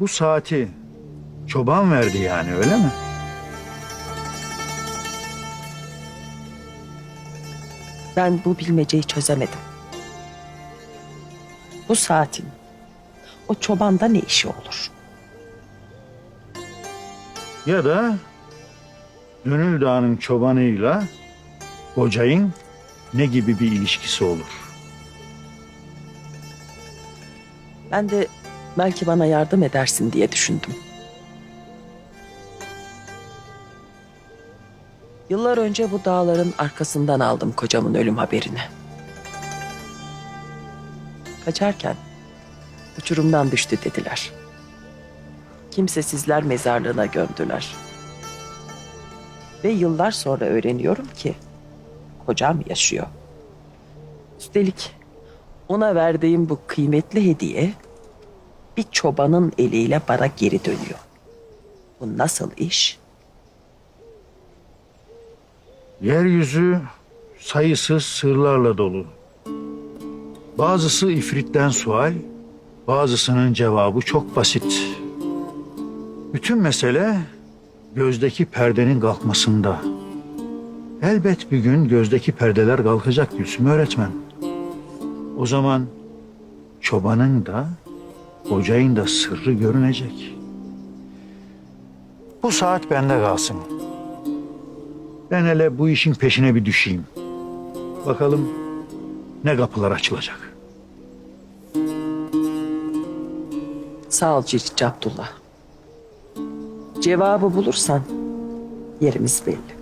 Bu saati çoban verdi yani öyle mi? Ben bu bilmeceyi çözemedim. Bu saatin o çobanda ne işi olur? Ya da Gönül Dağı'nın çobanıyla kocayın ne gibi bir ilişkisi olur? Ben de belki bana yardım edersin diye düşündüm. Yıllar önce bu dağların arkasından aldım kocamın ölüm haberini. Kaçarken uçurumdan düştü dediler. Kimsesizler mezarlığına gömdüler. Ve yıllar sonra öğreniyorum ki kocam yaşıyor. Üstelik ona verdiğim bu kıymetli hediye bir çobanın eliyle bana geri dönüyor. Bu nasıl iş? Yeryüzü sayısız sırlarla dolu. Bazısı ifritten sual, bazısının cevabı çok basit. Bütün mesele gözdeki perdenin kalkmasında. Elbet bir gün gözdeki perdeler kalkacak Gülsüm öğretmen. O zaman çobanın da kocayın da sırrı görünecek. Bu saat bende kalsın. Ben hele bu işin peşine bir düşeyim. Bakalım ne kapılar açılacak. Sağ ol Cici Abdullah. Cevabı bulursan yerimiz belli.